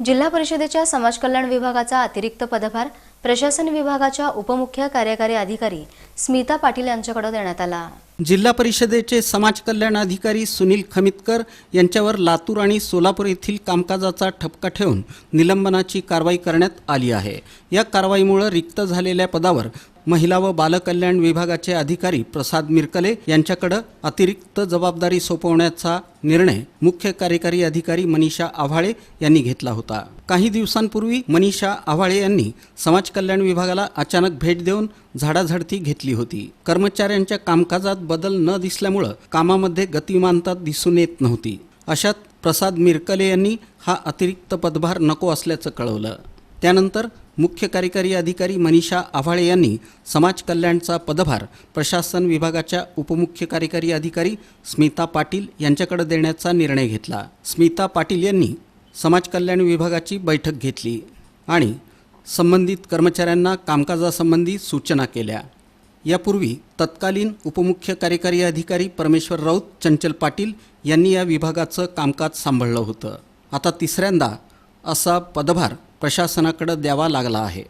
जिल्हा परिषदेच्या समाज कल्याण विभागाचा अतिरिक्त पदभार प्रशासन विभागाच्या उपमुख्य कार्यकारी अधिकारी स्मिता पाटील यांच्याकडे देण्यात आला. जिल्हा परिषदेचे समाज कल्याण अधिकारी सुनील खमितकर यांच्यावर लातूर आणि सोलापूर येथील कामकाजाचा ठपका ठेवून निलंबनाची कारवाई करण्यात आली आहे. या कारवाईमुळे रिक्त झालेल्या पदावर महिला व बालकल्याण विभागाचे अधिकारी प्रसाद मिरकले यांच्याकडे अतिरिक्त जबाबदारी सोपवण्याचा निर्णय मुख्य कार्यकारी अधिकारी मनीषा आव्हाळे यांनी घेतला होता. काही दिवसांपूर्वी मनीषा आव्हाळे यांनी समाज कल्याण विभागाला अचानक भेट देऊन झाडाझडती घेतली होती. कर्मचाऱ्यांच्या कामकाजात बदल न दिसल्यामुळं कामामध्ये गतिमानता दिसून येत नव्हती. अशात प्रसाद मिरकले यांनी हा अतिरिक्त पदभार नको असल्याचं कळवलं. त्यानंतर मुख्य कार्यकारी अधिकारी मनीषा आव्हाळे यांनी समाज कल्याणचा पदभार प्रशासन विभागाच्या उपमुख्य कार्यकारी अधिकारी स्मिता पाटील यांच्याकडे देण्याचा निर्णय घेतला. स्मिता पाटील यांनी समाज कल्याण विभागाची बैठक घेतली आणि संबंधित कर्मचाऱ्यांना कामकाजासंबंधी सूचना केल्या. यापूर्वी तत्कालीन उपमुख्य कार्यकारी अधिकारी परमेश्वर राऊत चंचल पाटील यांनी या विभागाचं कामकाज सांभाळलं होतं. आता तिसऱ्यांदा असा पदभार प्रशासनाकडं द्यावा लागला आहे.